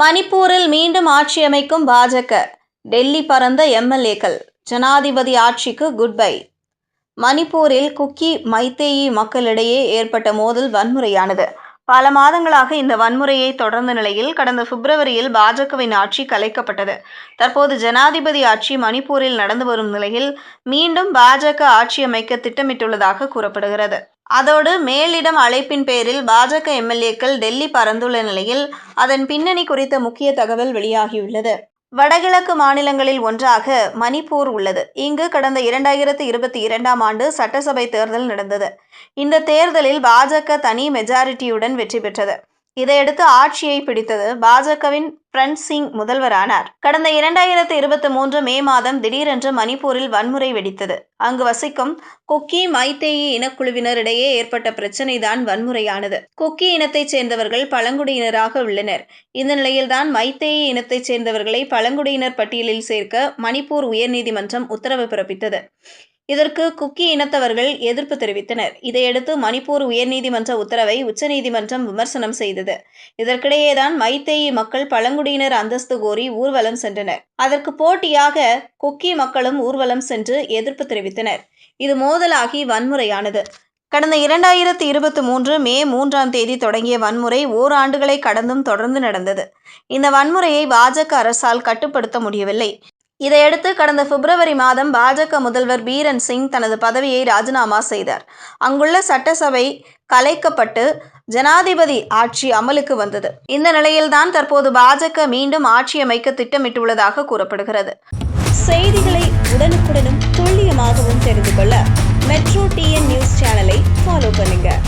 மணிப்பூரில் மீண்டும் ஆட்சி அமைக்கும் பாஜக. டெல்லி பறந்த எம்எல்ஏக்கள். ஜனாதிபதி ஆட்சிக்கு குட் பை மணிப்பூரில் குக்கி மைத்தேயி மக்களிடையே ஏற்பட்ட மோதல் வன்முறையானது. பல மாதங்களாக இந்த வன்முறையை தொடர்ந்த நிலையில் கடந்த பிப்ரவரியில் பாஜகவின் ஆட்சி கலைக்கப்பட்டது. தற்போது ஜனாதிபதி ஆட்சி மணிப்பூரில் நடந்து வரும் நிலையில் மீண்டும் பாஜக ஆட்சி அமைக்க திட்டமிட்டுள்ளதாக கூறப்படுகிறது. அதோடு மேலிடம் அழைப்பின் பேரில் பாஜக எம்எல்ஏக்கள் டெல்லி பறந்துள்ள நிலையில் அதன் பின்னணி குறித்த முக்கிய தகவல் வெளியாகியுள்ளது. வடகிழக்கு மாநிலங்களில் ஒன்றாக மணிப்பூர் உள்ளது. இங்கு கடந்த இரண்டாயிரத்து இருபத்தி இரண்டாம் ஆண்டு சட்டசபை தேர்தல் நடந்தது. இந்த தேர்தலில் பாஜக தனி மெஜாரிட்டியுடன் வெற்றி பெற்றது. இதையடுத்து ஆட்சியை பிடித்தது பாஜகவின் பிரண்ட் சிங் முதல்வரானார். கடந்த இரண்டாயிரத்து இருபத்தி மூன்று மே மாதம் திடீரென்று மணிப்பூரில் வன்முறை வெடித்தது. அங்கு வசிக்கும் குக்கி மைத்தேயி இனக்குழுவினரிடையே ஏற்பட்ட பிரச்சினைதான் வன்முறையானது. குக்கி இனத்தைச் சேர்ந்தவர்கள் பழங்குடியினராக உள்ளனர். இந்த நிலையில்தான் மைத்தேயி இனத்தைச் சேர்ந்தவர்களை பழங்குடியினர் பட்டியலில் சேர்க்க மணிப்பூர் உயர்நீதிமன்றம் உத்தரவு பிறப்பித்தது. இதற்கு குக்கி இனத்தவர்கள் எதிர்ப்பு தெரிவித்தனர். இதையடுத்து மணிப்பூர் உயர்நீதிமன்ற உத்தரவை உச்சநீதிமன்றம் விமர்சனம் செய்தது. இதற்கிடையேதான் மைத்தேயி மக்கள் பழங்குடியினர் அந்தஸ்து கோரி ஊர்வலம் சென்றனர். அதற்கு போட்டியாக குக்கி மக்களும் ஊர்வலம் சென்று எதிர்ப்பு தெரிவித்தனர். இது மோதலாகி வன்முறையானது. கடந்த இரண்டாயிரத்தி இருபத்தி மூன்று மே மூன்றாம் தேதி தொடங்கிய வன்முறை ஓராண்டுகளை கடந்தும் தொடர்ந்து நடந்தது. இந்த வன்முறையை பாஜக அரசால் கட்டுப்படுத்த முடியவில்லை. இதையடுத்து கடந்த பிப்ரவரி மாதம் பாஜக முதல்வர் பீரன் சிங் தனது பதவியை ராஜினாமா செய்தார். அங்குள்ள சட்டசபை கலைக்கப்பட்டு ஜனாதிபதி ஆட்சி அமலுக்கு வந்தது. இந்த நிலையில்தான் தற்போது பாஜக மீண்டும் ஆட்சி அமைக்க திட்டமிட்டுள்ளதாக கூறப்படுகிறது. செய்திகளை உடனுக்குடனும் துல்லியமாகவும் தெரிந்து கொள்ள மெட்ரோ டிஎன் நியூஸ் சேனலை ஃபாலோ பண்ணுங்கள்